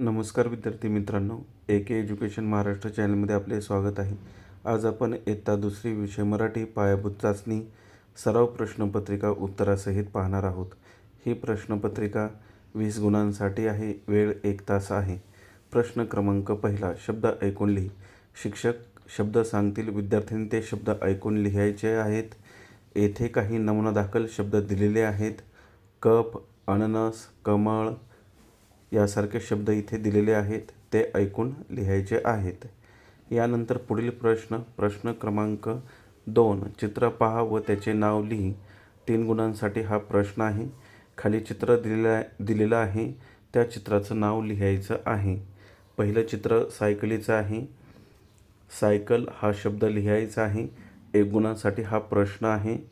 नमस्कार विद्यार्थी मित्रांनो ए के एज्युकेशन महाराष्ट्र चॅनलमध्ये आपले स्वागत आहे. आज आपण इयत्ता दुसरी विषय मराठी पायाभूत चाचणी सराव प्रश्नपत्रिका उत्तरासहित पाहणार आहोत. ही प्रश्नपत्रिका वीस गुणांसाठी आहे वेळ एक तास आहे. प्रश्न क्रमांक पहिला शब्द ऐकून लिही. शिक्षक शब्द सांगतील विद्यार्थ्यांनी ते शब्द ऐकून लिहायचे आहेत. येथे काही नमुना दाखल शब्द दिलेले आहेत. कप अननस कमळ यासारखे शब्द इथे दिलेले आहेत ते ऐकून लिहायचे आहेत. यानंतर पुढील प्रश्न प्रश्न क्रमांक दोन चित्र पहा व त्याचे नाव लिही. तीन गुणांसाठी हा प्रश्न आहे. खाली चित्र दिलेलं दिलेलं आहे. त्या चित्राचं नाव लिहायचं आहे. पहिलं चित्र सायकलीचं आहे. सायकल हा शब्द लिहायचा आहे. एक गुणांसाठी हा प्रश्न आहे.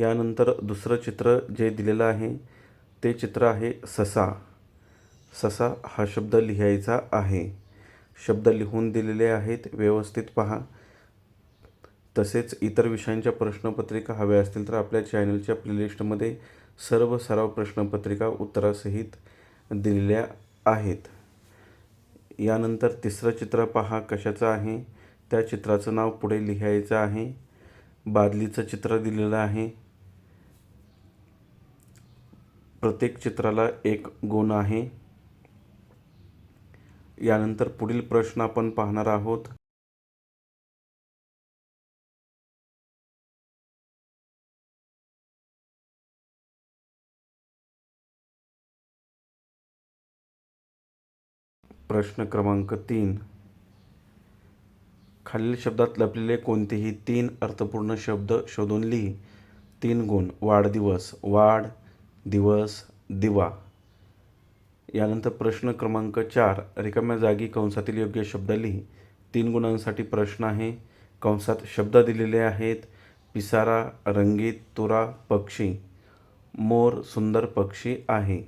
यानंतर दुसरं चित्र जे दिलेलं आहे ते चित्र आहे ससा. ससा हा शब्द लिहायचा आहे. शब्द लिहून दिलेले आहेत. व्यवस्थित पहा. तसेच इतर विषयांच्या प्रश्नपत्रिका हव्या असतील तर आपल्या चॅनलच्या प्लेलिस्टमध्ये सर्व सराव प्रश्नपत्रिका उत्तरासहित दिलेल्या आहेत. यानंतर तिसरं चित्र पहा. कशाचं आहे? त्या चित्राचं नाव पुढे लिहायचं आहे. बादलीचं चित्र दिलेलं आहे. प्रत्येक चित्राला एक गुण आहे. यानंतर पुढील प्रश्न आपण पाहणार आहोत. प्रश्न क्रमांक तीन. खालील शब्दात लपलेले कोणतेही तीन अर्थपूर्ण शब्द शोधून लिही. तीन गुण. वाढदिवस. वाढ दिवस दिवा. यानंतर प्रश्न क्रमांक चार रिकाम्या जागी कंसातील योग्य शब्द लिही. तीन गुणांसाठी प्रश्न आहे. कंसात शब्द दिलेले आहेत. पिसारा रंगीत तुरा पक्षी. मोर सुंदर पक्षी आहे.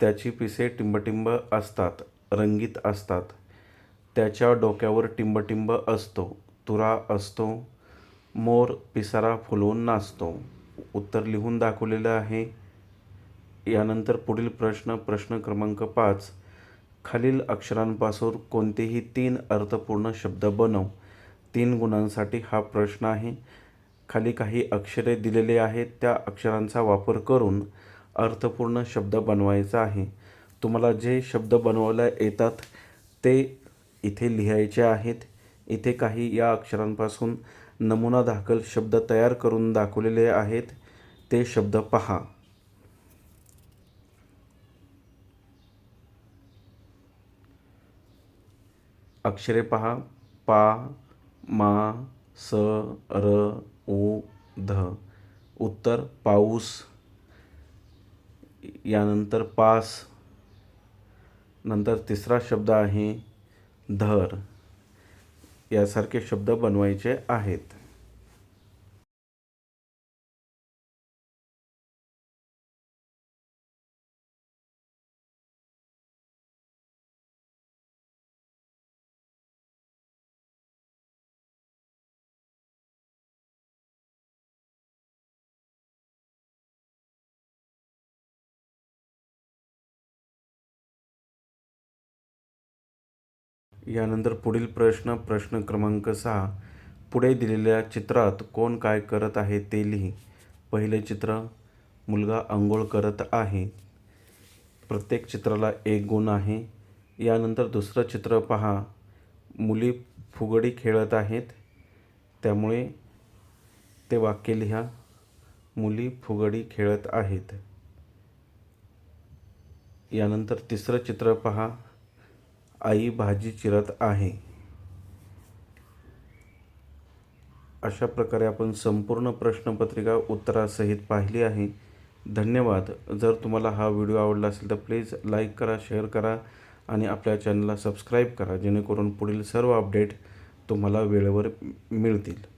त्याची पिसे टिंबटिंब असतात रंगीत असतात. त्याच्या डोक्यावर टिंबटिंब असतो तुरा असतो. मोर पिसारा फुलवून नाचतो. उत्तर लिहून दाखवलेलं आहे. यानंतर पुढील प्रश्न प्रश्न क्रमांक पाच. खालील अक्षरांपासून कोणतेही तीन अर्थपूर्ण शब्द बनव. तीन गुणांसाठी हा प्रश्न आहे. खाली काही अक्षरे दिलेले आहेत त्या अक्षरांचा वापर करून अर्थपूर्ण शब्द बनवायचा आहे. तुम्हाला जे शब्द बनवायला येतात ते इथे लिहायचे आहेत. इथे काही या अक्षरांपासून नमुना दाखल शब्द तयार करून दाखवलेले आहेत. ते शब्द पहा. अक्षरे पहा. पा मा स र उ ध. उत्तर पाऊस. यानंतर पास. नंतर तिसरा शब्द आहे धर. यासारखे शब्द बनवायचे आहेत. यानंतर पुढील प्रश्न प्रश्न क्रमांक सहा. पुढे दिलेल्या चित्रात कोण काय करत आहे ते लिही. पहिले चित्र मुलगा आंघोळ करत आहे. प्रत्येक चित्राला एक गुण आहे. यानंतर दुसरं चित्र पहा. मुली फुगडी खेळत आहेत. त्यामुळे ते वाक्य लिहा. मुली फुगडी खेळत आहेत. यानंतर तिसरं चित्र पहा. आई भाजी चिरत आहे. अशा प्रकारे आपण संपूर्ण प्रश्नपत्रिका उत्तरासहित पाहिली आहे. धन्यवाद. जर तुम्हाला हा व्हिडिओ आवडला असेल तर प्लीज लाईक करा शेअर करा आणि आपल्या चॅनलला सबस्क्राईब करा जेणेकरून पुढील सर्व अपडेट तुम्हाला वेळेवर मिळतील.